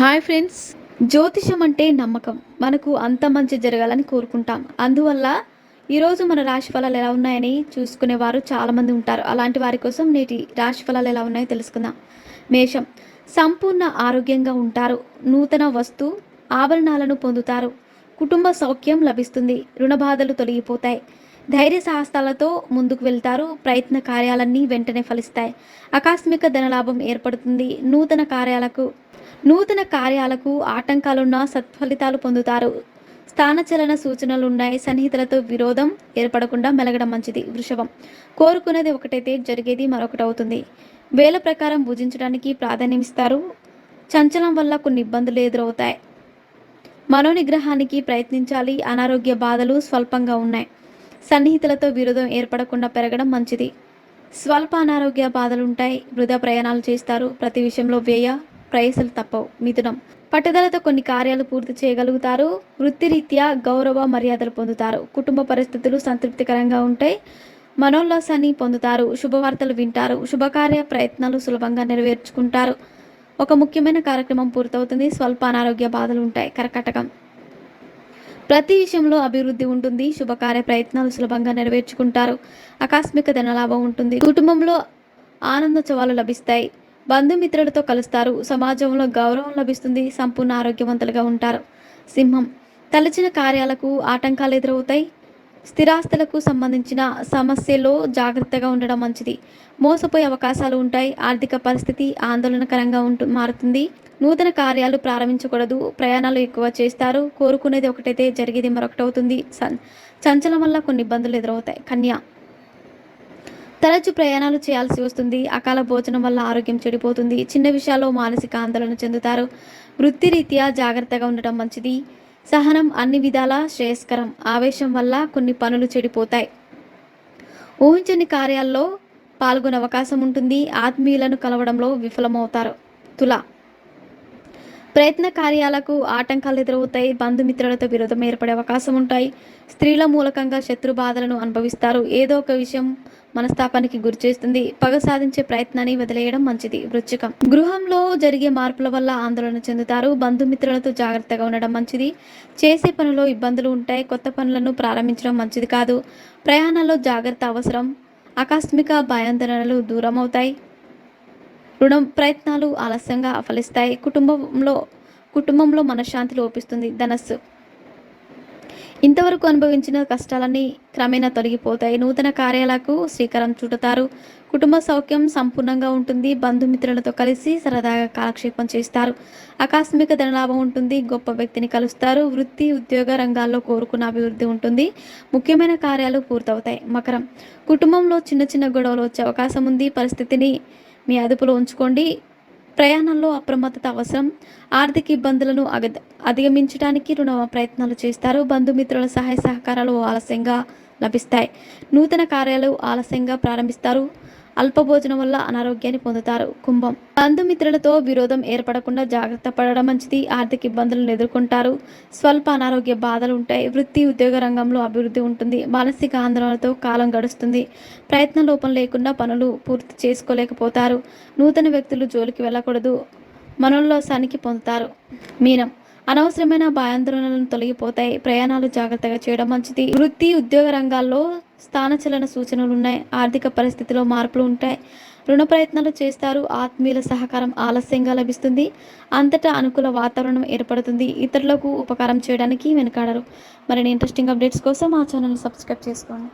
Hi friends. జ్యోతిషం అంటే నమ్మకం. మనకు అంత మంచి జరగాలని కోరుకుంటాం. అందువల్ల ఈరోజు మన రాశి ఫలాలు ఎలా ఉన్నాయని చూసుకునేవారు చాలామంది ఉంటారు. అలాంటి వారి కోసం నేటి రాశి ఫలాలు ఎలా ఉన్నాయో తెలుసుకుందాం. మేషం. సంపూర్ణ ఆరోగ్యంగా ఉంటారు. నూతన వస్తు ఆభరణాలను పొందుతారు. కుటుంబ సౌఖ్యం లభిస్తుంది. రుణ బాధలు తొలగిపోతాయి. ధైర్య సాహసాలతో ముందుకు వెళ్తారు. ప్రయత్న కార్యాలన్నీ వెంటనే ఫలిస్తాయి. ఆకస్మిక ధనలాభం ఏర్పడుతుంది. నూతన కార్యాలకు నూతన కార్యాలకు ఆటంకాలున్న సత్ఫలితాలు పొందుతారు. స్థానచలన సూచనలు ఉన్నాయి సన్నిహితులతో విరోధం ఏర్పడకుండా మెలగడం మంచిది. వృషభం. కోరుకున్నది ఒకటైతే జరిగేది మరొకటి అవుతుంది వేల ప్రకారం భుజించడానికి ప్రాధాన్యం ఇస్తారు చంచలం వల్ల కొన్ని ఇబ్బందులు ఎదురవుతాయి. మనోనిగ్రహానికి ప్రయత్నించాలి. అనారోగ్య బాధలు స్వల్పంగా ఉన్నాయి. సన్నిహితులతో విరోధం ఏర్పడకుండా పెరగడం మంచిది. స్వల్ప అనారోగ్య బాధలుంటాయి. వృధా ప్రయాణాలు చేస్తారు. ప్రతి విషయంలో వ్యయ ప్రయాసలు తప్పవు. మిథునం. పట్టుదలతో కొన్ని కార్యాలు పూర్తి చేయగలుగుతారు. వృత్తిరీత్యా గౌరవ మర్యాదలు పొందుతారు. కుటుంబ పరిస్థితులు సంతృప్తికరంగా ఉంటాయి. మనోల్లాసాన్ని పొందుతారు. శుభవార్తలు వింటారు. శుభకార్య ప్రయత్నాలు సులభంగా నెరవేర్చుకుంటారు. ఒక ముఖ్యమైన కార్యక్రమం పూర్తవుతుంది. స్వల్ప అనారోగ్య బాధలు ఉంటాయి. కర్కటకం. ప్రతి విషయంలో అభివృద్ధి ఉంటుంది. శుభకార్య ప్రయత్నాలు సులభంగా నెరవేర్చుకుంటారు. ఆకస్మిక ధనలాభం ఉంటుంది. కుటుంబంలో ఆనందోత్సవాలు లభిస్తాయి. బంధుమిత్రులతో కలుస్తారు. సమాజంలో గౌరవం లభిస్తుంది. సంపూర్ణ ఆరోగ్యవంతులుగా ఉంటారు. సింహం తలచిన కార్యాలకు ఆటంకాలు ఎదురవుతాయి. స్థిరాస్తులకు సంబంధించిన సమస్యలో జాగ్రత్తగా ఉండడం మంచిది. మోసపోయే అవకాశాలు ఉంటాయి. ఆర్థిక పరిస్థితి ఆందోళనకరంగా ఉంటు మారుతుంది. నూతన కార్యాలు ప్రారంభించకూడదు. ప్రయాణాలు ఎక్కువ చేస్తారు. కోరుకునేది ఒకటైతే జరిగేది మరొకటి అవుతుంది చంచలం వల్ల కొన్ని ఇబ్బందులు ఎదురవుతాయి. కన్యా తరచు ప్రయాణాలు చేయాల్సి వస్తుంది. అకాల భోజనం వల్ల ఆరోగ్యం చెడిపోతుంది. చిన్న విషయాల్లో మానసిక ఆందోళన చెందుతారు. వృత్తిరీత్యా జాగ్రత్తగా ఉండటం మంచిది. సహనం అన్ని విధాల శ్రేయస్కరం. ఆవేశం వల్ల కొన్ని పనులు చెడిపోతాయి. ఊహించని కార్యాల్లో పాల్గొనే అవకాశం ఉంటుంది. ఆత్మీయులను కలవడంలో విఫలమవుతారు. తుల. ప్రయత్న కార్యాలకు ఆటంకాలు ఎదురవుతాయి. బంధుమిత్రులతో విరోధం ఏర్పడే అవకాశం ఉంటాయి. స్త్రీల మూలకంగా శత్రు బాధలను అనుభవిస్తారు. ఏదో ఒక విషయం మనస్తాపానికి గురిచేస్తుంది పగ సాధించే ప్రయత్నాన్ని వదిలేయడం మంచిది. వృచ్చికం. గృహంలో జరిగే మార్పుల వల్ల ఆందోళన చెందుతారు. బంధుమిత్రులతో జాగ్రత్తగా ఉండడం మంచిది. చేసే పనిలో ఇబ్బందులు ఉంటాయి. కొత్త పనులను ప్రారంభించడం మంచిది కాదు. ప్రయాణాల్లో జాగ్రత్త అవసరం. ఆకస్మిక భయాందోళనలు దూరం అవుతాయి. రుణం ప్రయత్నాలు ఆలస్యంగా ఫలిస్తాయి. కుటుంబంలో కుటుంబంలో మనశ్శాంతి లోపిస్తుంది. ధనస్సు. ఇంతవరకు అనుభవించిన కష్టాలన్నీ క్రమేణా తొలగిపోతాయి. నూతన కార్యాలకు శ్రీకారం చుడతారు. కుటుంబ సౌఖ్యం సంపూర్ణంగా ఉంటుంది. బంధుమిత్రులతో కలిసి సరదాగా కాలక్షేపం చేస్తారు. ఆకస్మిక ధనలాభం ఉంటుంది. గొప్ప వ్యక్తిని కలుస్తారు. వృత్తి ఉద్యోగ రంగాల్లో కోరుకున్న అభివృద్ధి ఉంటుంది. ముఖ్యమైన కార్యాలు పూర్తవుతాయి. మకరం. కుటుంబంలో చిన్న చిన్న గొడవలు వచ్చే అవకాశం ఉంది. పరిస్థితిని మీ అదుపులో ఉంచుకోండి. ప్రయాణంలో అప్రమత్తత అవసరం. ఆర్థిక ఇబ్బందులను అధిగమించడానికి రుణ ప్రయత్నాలు చేస్తారు. బంధుమిత్రుల సహాయ సహకారాలు ఆలస్యంగా లభిస్తాయి. నూతన కార్యాలు ఆలస్యంగా ప్రారంభిస్తారు. అల్పభోజనం వల్ల అనారోగ్యాన్ని పొందుతారు. కుంభం. బంధుమిత్రులతో విరోధం ఏర్పడకుండా జాగ్రత్త పడడం మంచిది. ఆర్థిక ఇబ్బందులను ఎదుర్కొంటారు. స్వల్ప అనారోగ్య బాధలు ఉంటాయి వృత్తి ఉద్యోగ రంగంలో అభివృద్ధి ఉంటుంది. మానసిక ఆందోళనతో కాలం గడుస్తుంది. ప్రయత్న లోపం లేకుండా పనులు పూర్తి చేసుకోలేకపోతారు. నూతన వ్యక్తులు జోలికి వెళ్ళకూడదు. మనోల్లాసానికి పొందుతారు. మీనం. అనవసరమైన భయాందోళనలను తొలగిపోతాయి. ప్రయాణాలు జాగ్రత్తగా చేయడం మంచిది. వృత్తి ఉద్యోగ రంగాల్లో స్థానచలన సూచనలు ఉన్నాయి. ఆర్థిక పరిస్థితిలో మార్పులు ఉంటాయి. రుణ ప్రయత్నాలు చేస్తారు. ఆత్మీయుల సహకారం ఆలస్యంగా లభిస్తుంది. అంతటా అనుకూల వాతావరణం ఏర్పడుతుంది. ఇతరులకు ఉపకారం చేయడానికి వెనుకాడరు. మరిన్ని ఇంట్రెస్టింగ్ అప్డేట్స్ కోసం మా ఛానల్ సబ్స్క్రైబ్ చేసుకోండి.